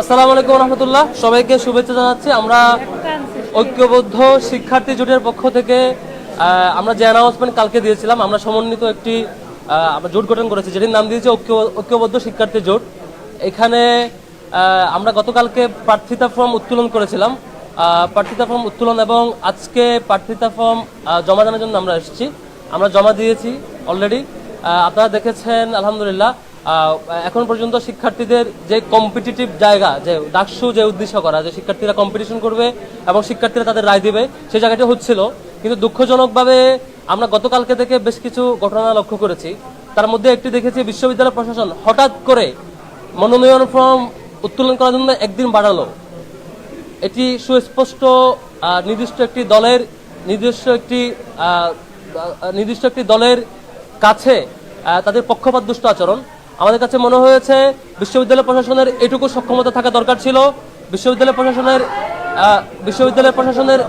আসসালামু আলাইকুম রহমতুল্লাহ। সবাইকে শুভেচ্ছা জানাচ্ছি। আমরা ঐক্যবদ্ধ শিক্ষার্থী জোটের পক্ষ থেকে আমরা যে অ্যানাউন্সমেন্ট কালকে দিয়েছিলাম, আমরা সমন্বিত একটি আমরা জোট গঠন করেছি, যেটির নাম দিয়েছি ঐক্য, ঐক্যবদ্ধ শিক্ষার্থী জোট। এখানে আমরা গতকালকে প্রার্থিতা ফর্ম উত্তোলন করেছিলাম। প্রার্থিতা ফর্ম উত্তোলন এবং আজকে প্রার্থিতা ফর্ম জমা দেওয়ার জন্য আমরা এসেছি। আমরা জমা দিয়েছি অলরেডি আপনারা দেখেছেন, আলহামদুলিল্লাহ। এখন পর্যন্ত শিক্ষার্থীদের যে কম্পিটিটিভ জায়গা, যে ডাকসু যে উদ্দেশ্য করা, যে শিক্ষার্থীরা কম্পিটিশন করবে এবং শিক্ষার্থীরা তাদের রায় দিবে সেই জায়গাটি হচ্ছিল। কিন্তু দুঃখজনকভাবে আমরা গতকালকে থেকে বেশ কিছু ঘটনা লক্ষ্য করেছি। তার মধ্যে একটি দেখেছি, বিশ্ববিদ্যালয় প্রশাসন হঠাৎ করে মনোনয়ন ফর্ম উত্তোলন করার জন্য একদিন বাড়ালো। এটি সুস্পষ্ট নির্দিষ্ট একটি দলের, নির্দিষ্ট একটি নির্দিষ্ট একটি দলের কাছে তাদের পক্ষপাত দুষ্ট আচরণ। আমাদের কাছে মনে হয়েছে বিশ্ববিদ্যালয় প্রশাসনের এটুকু সক্ষমতা থাকা দরকার ছিল। বিশ্ববিদ্যালয় প্রশাসনের বিশ্ববিদ্যালয় প্রশাসনের,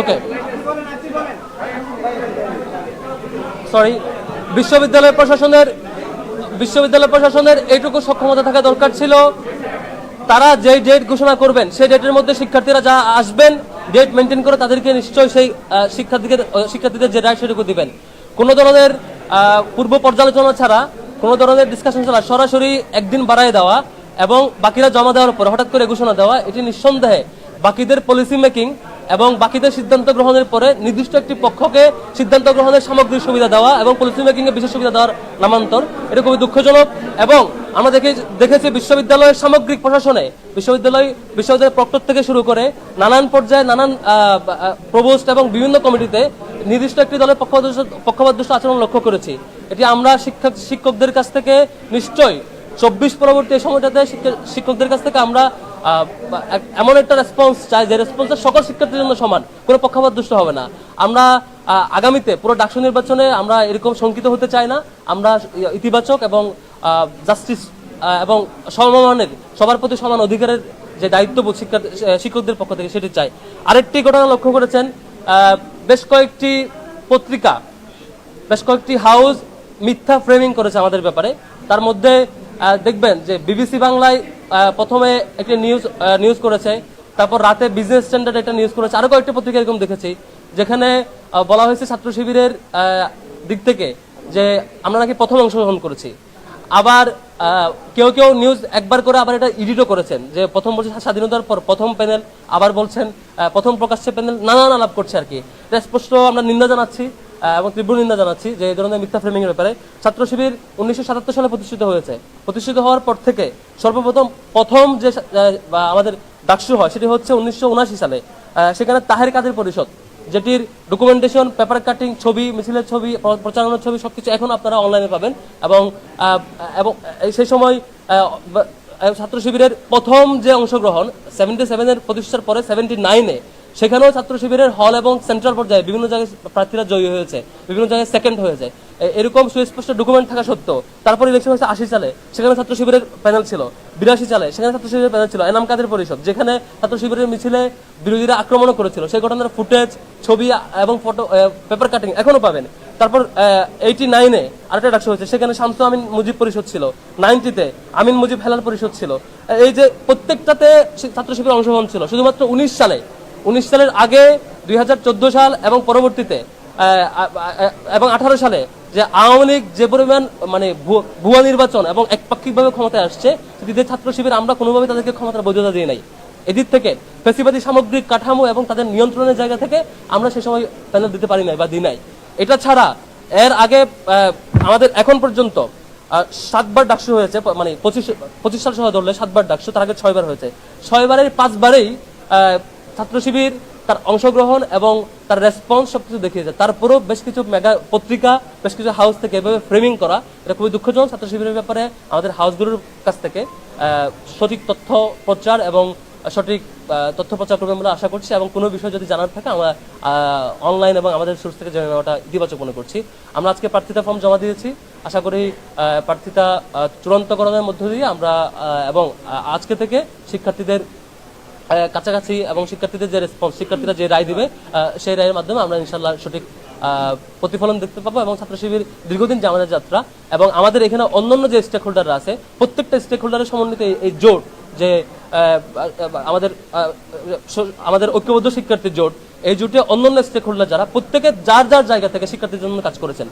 ওকে। সরি বিশ্ববিদ্যালয় প্রশাসনের বিশ্ববিদ্যালয় প্রশাসনের এইটুকু সক্ষমতা থাকা দরকার ছিল। তারা যে ডেট ঘোষণা করবেন, সেই ডেটের মধ্যে শিক্ষার্থীরা যা আসবেন ডেট মেনটেন করে তাদেরকে নিশ্চয়ই সেই শিক্ষার্থীকে শিক্ষার্থীদের যে রায় সেটুকু দিবেন। কোনো ধরনের পূর্ব পর্যালোচনা ছাড়া, কোনো ধরনের ডিসকাশন ছাড়া সরাসরি একদিন বাড়ায় দেওয়া এবং বাকিরা জমা দেওয়ার পর হঠাৎ করে ঘোষণা দেওয়া, এটি নিঃসন্দেহে বাকিদের পলিসি মেকিং এবং বাকিদের সিদ্ধান্ত গ্রহণের পরে নির্দিষ্ট একটি পক্ষকে সিদ্ধান্ত গ্রহণের সামগ্রিক সুবিধা দেওয়া এবং পলিসি মেকিং এর বিশেষ সুবিধা দেওয়ার নামান্তর, এটা খুবই দুঃখজনক। এবং আমরা দেখে, দেখেছি বিশ্ববিদ্যালয়ের সামগ্রিক প্রশাসনে, বিশ্ববিদ্যালয়, বিশ্ববিদ্যালয়ের প্রক্টর থেকে শুরু করে নানান পর্যায়ে নানান প্রবোস্ট এবং বিভিন্ন কমিটিতে নির্দিষ্ট একটি দলের পক্ষপাতদুষ্ট আচরণ লক্ষ্য করেছি। এটি আমরা শিক্ষক শিক্ষকদের কাছ থেকে নিশ্চয়ই চব্বিশ পরবর্তী সময়টাতে শিক্ষক- শিক্ষকদের কাছ থেকে আমরা এমন একটা রেসপন্স চাই যে রেসপন্সটা সকল শিক্ষার্থীর জন্য সমান, কোনো পক্ষপাত দুষ্ট হবে না। আমরা আগামীতে পুরো ডাকসু নির্বাচনে আমরা এরকম শঙ্কিত হতে চাই না। আমরা ইতিবাচক এবং জাস্টিস এবং সমমানের, সবার প্রতি সমান অধিকারের যে দায়িত্ববোধ শিক্ষার্থী শিক্ষকদের পক্ষ থেকে সেটি চাই। আরেকটি ঘটনা লক্ষ্য করেছেন বেশ কয়েকটি পত্রিকা, বেশ কয়েকটি হাউস মিথ্যা ফ্রেমিং করেছে আমাদের ব্যাপারে। তার মধ্যে দেখবেন যে বিবিসি বাংলায় প্রথমে একটি নিউজ নিউজ করেছে, তারপর রাতে বিজনেস স্ট্যান্ডার্ড একটা নিউজ করেছে। আরও কয়েকটি পত্রিকা এরকম দেখেছি, যেখানে বলা হয়েছে ছাত্র শিবিরের দিক থেকে যে আমরা নাকি প্রথম অংশগ্রহণ করেছি। আবার কেউ কেউ নিউজ একবার করে আবার এটা এডিটও করেছেন, যে প্রথম বলছে স্বাধীনতার পর প্রথম প্যানেল আবার বলছেন প্রথম প্রকাশ্যে প্যানেল নানান আলাপ করছে আর কি। এটা স্পষ্ট আমরা নিন্দা জানাচ্ছি। এবং তীব্র নিন্দা জানাচ্ছি যে এই ধরনের মিথ্যা ফ্রেমিং এর ব্যাপারে ছাত্র শিবির উনিশশো সাতাত্তর সালে প্রতিষ্ঠিত হয়েছে। প্রতিষ্ঠিত হওয়ার পর থেকে সর্বপ্রথম প্রথম যে আমাদের ডাকসু হয় সেটি হচ্ছে উনিশশো উনাশি সালে। সেখানে তাহের কাদের পরিষদ, যেটির ডকুমেন্টেশন পেপার কাটিং ছবি, মিছিলের ছবি, প্র- প্রচারণার ছবি সবকিছু এখন আপনারা অনলাইনে পাবেন এবং এবং সেই সময় ছাত্র শিবিরের প্রথম যে অংশগ্রহণ সেভেন্টি সেভেনের প্রতিষ্ঠার পরে সেভেন্টি নাইনে সেখানেও ছাত্র শিবিরের হল এবং সেন্ট্রাল পর্যায়ে বিভিন্ন জায়গায় প্রার্থীরা জয়ী হয়েছে, বিভিন্ন জায়গায় সেকেন্ড হয়েছে। এরকম সুস্পষ্ট ডকুমেন্ট থাকা সত্ত্বেও তারপর ইলেকশন হয়েছে আশি সালে, সেখানে ছাত্র শিবিরের প্যানেল ছিল, বিরাশি সালে, সেখানে ছাত্র শিবিরের প্যানেল ছিল, এনাম কাদের পরিষদ, যেখানে ছাত্র শিবিরের মিছিলে বিরোধীরা আক্রমণও করেছিল। সেই ঘটনার ফুটেজ ছবি এবং ফটো পেপার কাটিং এখনও পাবেন। তারপর এইটি নাইনে আরেকটা ডাকসু হয়েছে, সেখানে শামসু আমিন মুজিব পরিষদ ছিল নাইনটিতে আমিন মুজিব হেলাল পরিষদ ছিল। এই যে প্রত্যেকটাতে ছাত্র শিবিরের অংশগ্রহণ ছিল, শুধুমাত্র উনিশ সালে উনিশ সালের আগে দুই হাজার চোদ্দ সাল এবং পরবর্তীতে এবং আঠারো সালে যে আওয়ামী লীগ যে পরিমাণ মানে ভুয়া- নির্বাচন এবং একপাক্ষিকভাবে ক্ষমতায় আসছে সেটিতে ছাত্র শিবির আমরা কোনোভাবে তাদেরকে ক্ষমতার বৈধতা দিয়ে নাই। এদিক থেকে ফেসিবাদী সামগ্রিক কাঠামো এবং তাদের নিয়ন্ত্রণের জায়গা থেকে আমরা সে সময় প্যানেল দিতে পারি নাই বা দিই নাই। এটা ছাড়া এর আগে আমাদের এখন পর্যন্ত সাতবার ডাকসু হয়েছে মানে পঁচিশ পঁচিশ সাল সহ ধরলে সাতবার ডাকসু, তার আগে ছয়বার হয়েছে। ছয়বারের পাঁচবারেই ছাত্র শিবির তার অংশগ্রহণ এবং তার রেসপন্স সবকিছু দেখিয়েছে তারপরেও বেশ কিছু মেগা পত্রিকা, বেশ কিছু হাউস থেকে এভাবে ফ্রেমিং করা, এটা খুবই দুঃখজনক ছাত্র শিবিরের ব্যাপারে, আমাদের হাউসগুলোর কাছ থেকে সঠিক তথ্য প্রচার এবং সঠিক তথ্য প্রচার করবে আমরা আশা করছি এবং কোনো বিষয় যদি জানার থাকে, আমরা অনলাইন এবং আমাদের সোর্স থেকে জেনে নেওয়াটা ইতিবাচক মনে করছি। আমরা আজকে প্রার্থিতা ফর্ম জমা দিয়েছি। আশা করি প্রার্থিতা চূড়ান্তকরণের মধ্য দিয়ে আমরা এবং আজকে থেকে শিক্ষার্থীদের কাছাকাছি এবং শিক্ষার্থীদের যে রেসপন্স শিক্ষার্থীরা যে রায় দিবে সেই রায়ের মাধ্যমে আমরা ইনশাল্লাহ সঠিক প্রতিফলন দেখতে পাবো এবং ছাত্র শিবির দীর্ঘদিন জামানের যাত্রা এবং আমাদের এখানে অন্যান্য যে স্টেক হোল্ডাররা আছে, প্রত্যেকটা স্টেক হোল্ডারের সমন্বিত এই- জোট যে আমাদের আমাদের ঐক্যবদ্ধ শিক্ষার্থী জোট এই জোটে অন্যান্য স্টেক হোল্ডার যারা, প্রত্যেকে যার যার জায়গা থেকে শিক্ষার্থীর জন্য কাজ করেছেন।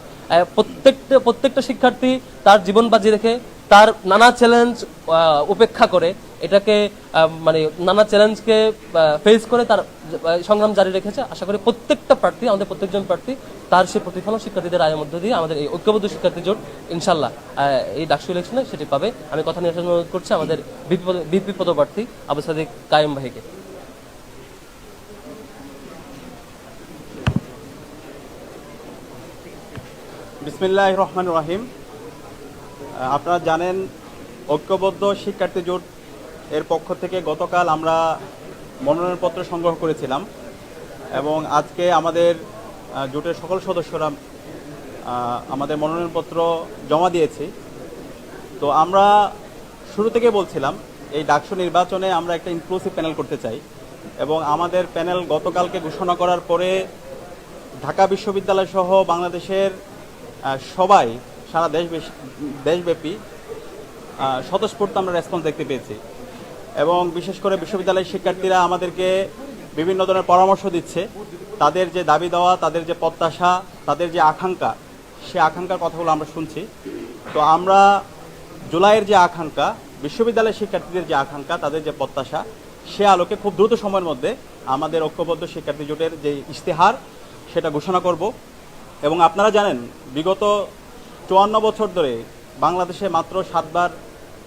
প্রত্যেকটা প্রত্যেকটা শিক্ষার্থী তার জীবন বাজি রেখে তার নানা চ্যালেঞ্জ উপেক্ষা করে, এটাকে মানে নানা চ্যালেঞ্জকে ফেস করে তার সংগ্রাম জারি রেখেছে। আশা করি প্রত্যেকটা প্রার্থী, আমাদের প্রত্যেকজন প্রার্থী, তার সেই প্রতিফলন শিক্ষার্থীদের আয়ের মধ্য দিয়ে আমাদের এই ঐক্যবদ্ধ শিক্ষার্থী জোট ইনশাল্লাহ এই ডাকসু ইলেকশনে সেটি পাবে। আমি কথা নিয়ে অনুরোধ করছি আমাদের বিপি পদপ্রার্থী আবু সাদিক কায়েম ভাইকে। বিসমিল্লাহ রহমান রহিম। আপনারা জানেন, ঐক্যবদ্ধ শিক্ষার্থী জোট এর পক্ষ থেকে গতকাল আমরা মনোনয়নপত্র সংগ্রহ করেছিলাম এবং আজকে আমাদের জোটের সকল সদস্যরা আমাদের মনোনয়নপত্র জমা দিয়েছি। তো আমরা শুরু থেকে বলছিলাম, এই ডাকসু নির্বাচনে আমরা একটা ইনক্লুসিভ প্যানেল করতে চাই এবং আমাদের প্যানেল গতকালকে ঘোষণা করার পরে ঢাকা বিশ্ববিদ্যালয় সহ বাংলাদেশের সবাই, সারা দেশ দেশব্যাপী স্বতঃস্ফূর্ত আমরা রেসপন্স দেখতে পেয়েছি। এবং বিশেষ করে বিশ্ববিদ্যালয়ের শিক্ষার্থীরা আমাদেরকে বিভিন্ন ধরনের পরামর্শ দিচ্ছে। তাদের যে দাবি দেওয়া, তাদের যে প্রত্যাশা, তাদের যে আকাঙ্ক্ষা, সে আকাঙ্ক্ষার কথাগুলো আমরা শুনছি। তো আমরা জুলাইয়ের যে আকাঙ্ক্ষা, বিশ্ববিদ্যালয়ের শিক্ষার্থীদের যে আকাঙ্ক্ষা, তাদের যে প্রত্যাশা, সে আলোকে খুব দ্রুত সময়ের মধ্যে আমাদের ঐক্যবদ্ধ শিক্ষার্থী জোটের যে ইশতেহার, সেটা ঘোষণা করব। এবং আপনারা জানেন, বিগত চুয়ান্ন বছর ধরে বাংলাদেশে মাত্র সাতবার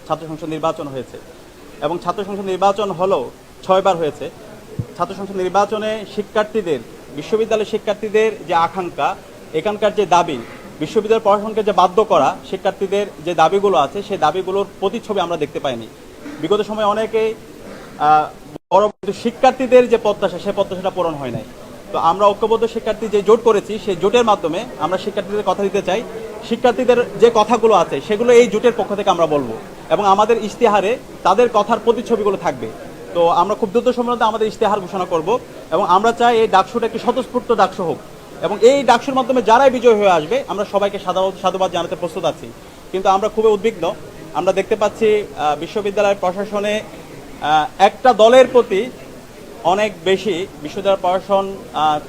ছাত্র সংসদ নির্বাচন হয়েছে এবং ছাত্র সংসদ নির্বাচন হলো ছয়বার হয়েছে। ছাত্র সংসদ নির্বাচনে শিক্ষার্থীদের, বিশ্ববিদ্যালয়ের শিক্ষার্থীদের যে আকাঙ্ক্ষা, এখানকার যে দাবি, বিশ্ববিদ্যালয় প্রশাসনকে যে বাধ্য করা, শিক্ষার্থীদের যে দাবিগুলো আছে, সেই দাবিগুলোর প্রতিচ্ছবি আমরা দেখতে পাইনি। বিগত সময়ে অনেকেই বড় শিক্ষার্থীদের যে প্রত্যাশা সেই প্রত্যাশাটা পূরণ হয় নাই। তো আমরা ঐক্যবদ্ধ শিক্ষার্থী যে জোট করেছি, সেই জোটের মাধ্যমে আমরা শিক্ষার্থীদের কথা দিতে চাই। শিক্ষার্থীদের যে কথাগুলো আছে, সেগুলো এই জোটের পক্ষ থেকে আমরা বলব এবং আমাদের ইশতেহারে তাদের কথার প্রতিচ্ছবিগুলো থাকবে। তো আমরা খুব দ্রুত মধ্যে আমাদের ইশতেহার ঘোষণা করব এবং আমরা চাই এই ডাকসুটা একটি স্বতঃস্ফূর্ত ডাকসু হোক। এবং এই ডাকসুর মাধ্যমে যারাই বিজয় হয়ে আসবে, আমরা সবাইকে সাধুবাদ জানাতে প্রস্তুত আছি। কিন্তু আমরা খুবই উদ্বিগ্ন। আমরা দেখতে পাচ্ছি বিশ্ববিদ্যালয়ের প্রশাসনে একটা দলের প্রতি অনেক বেশি বিশ্ববিদ্যালয় প্রশাসন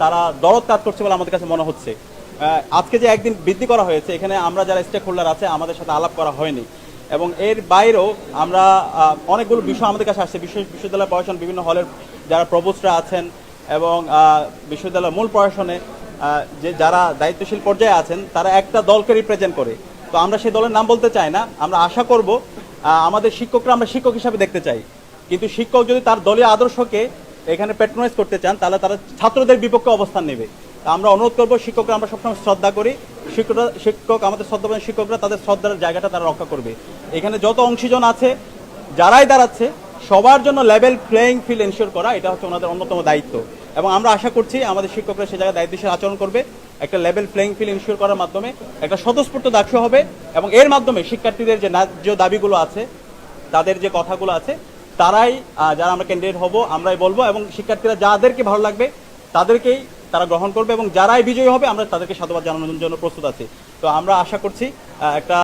তারা দরদ কাজ করছে বলে আমাদের কাছে মনে হচ্ছে। আজকে যে একদিন বৃদ্ধি করা হয়েছে, এখানে আমরা যারা স্টেক হোল্ডার আছে, আমাদের সাথে আলাপ করা হয়নি। এবং এর বাইরেও আমরা অনেকগুলো বিষয় আমাদের কাছে আসছে। বিশ্ব বিশ্ববিদ্যালয় প্রশাসন, বিভিন্ন হলের যারা প্রবোস্টরা আছেন এবং বিশ্ববিদ্যালয়ের মূল প্রশাসনে যে যারা দায়িত্বশীল পর্যায়ে আছেন, তারা একটা দলকে রিপ্রেজেন্ট করে। তো আমরা সেই দলের নাম বলতে চাই না। আমরা আশা করব আমাদের শিক্ষকরা আমরা শিক্ষক হিসাবে দেখতে চাই। কিন্তু শিক্ষক যদি তার দলীয় আদর্শকে এখানে প্যাট্রোনাইজ করতে চান, তাহলে তারা ছাত্রদের বিপক্ষে অবস্থান নেবে। আমরা অনুরোধ করব, শিক্ষকরা আমরা সবসময় শ্রদ্ধা করি। শিক্ষকরা, শিক্ষক, আমাদের শ্রদ্ধাবান শিক্ষকরা তাদের শ্রদ্ধার জায়গাটা তারা রক্ষা করবে। এখানে যত অংশীজন আছে, যারাই দাঁড়াচ্ছে, সবার জন্য লেভেল প্লেয়িং ফিল্ড এনশিওর করা, এটা হচ্ছে ওনাদের অন্যতম দায়িত্ব। এবং আমরা আশা করছি আমাদের শিক্ষকরা সে জায়গায় দায়িত্বশীল আচরণ করবে, একটা লেভেল প্লেয়িং ফিল্ড এনশিওর করার মাধ্যমে একটা স্বতঃস্ফূর্ত দাক্ষ হবে এবং এর মাধ্যমে শিক্ষার্থীদের যে ন্যায্য দাবিগুলো আছে, তাদের যে কথাগুলো আছে তারাই যারা আমরা ক্যান্ডিডেট হব, আমরাই বলব এবং শিক্ষার্থীরা যাদেরকে ভালো লাগবে, তাদেরকেই তারা গ্রহণ করবে এবং যারাই বিজয়ী হবে, আমরা তাদেরকে সাধুবাদ জানানোর জন্য প্রস্তুত আছি। তো আমরা আশা করছি একটা